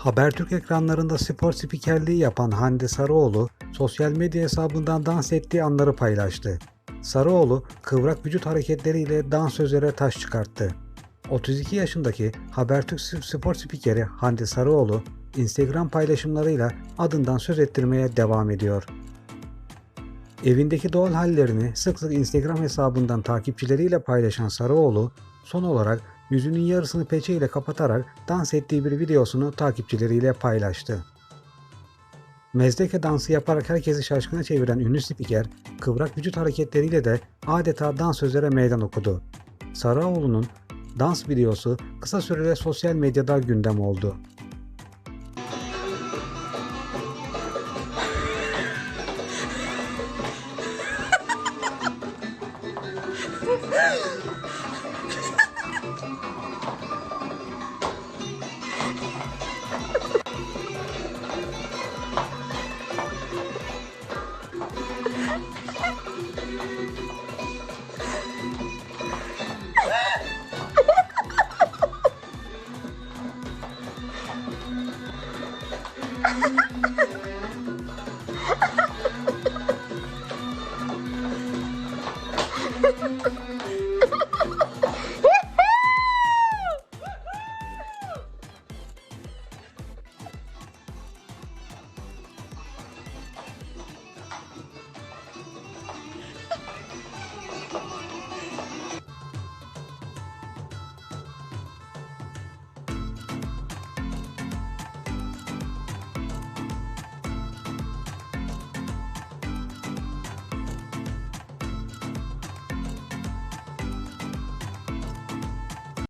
Habertürk ekranlarında spor spikerliği yapan Hande Sarıoğlu, sosyal medya hesabından dans ettiği anları paylaştı. Sarıoğlu, kıvrak vücut hareketleriyle dansözlere taş çıkarttı. 32 yaşındaki Habertürk spor spikeri Hande Sarıoğlu, Instagram paylaşımlarıyla adından söz ettirmeye devam ediyor. Evindeki doğal hallerini sık sık Instagram hesabından takipçileriyle paylaşan Sarıoğlu, son olarak yüzünün yarısını peçeyle kapatarak dans ettiği bir videosunu takipçileriyle paylaştı. Mezdeke dansı yaparak herkesi şaşkına çeviren ünlü spiker, kıvrak vücut hareketleriyle de adeta dansözlere meydan okudu. Saraoğlu'nun dans videosu kısa sürede sosyal medyada gündem oldu. Ha ha ha!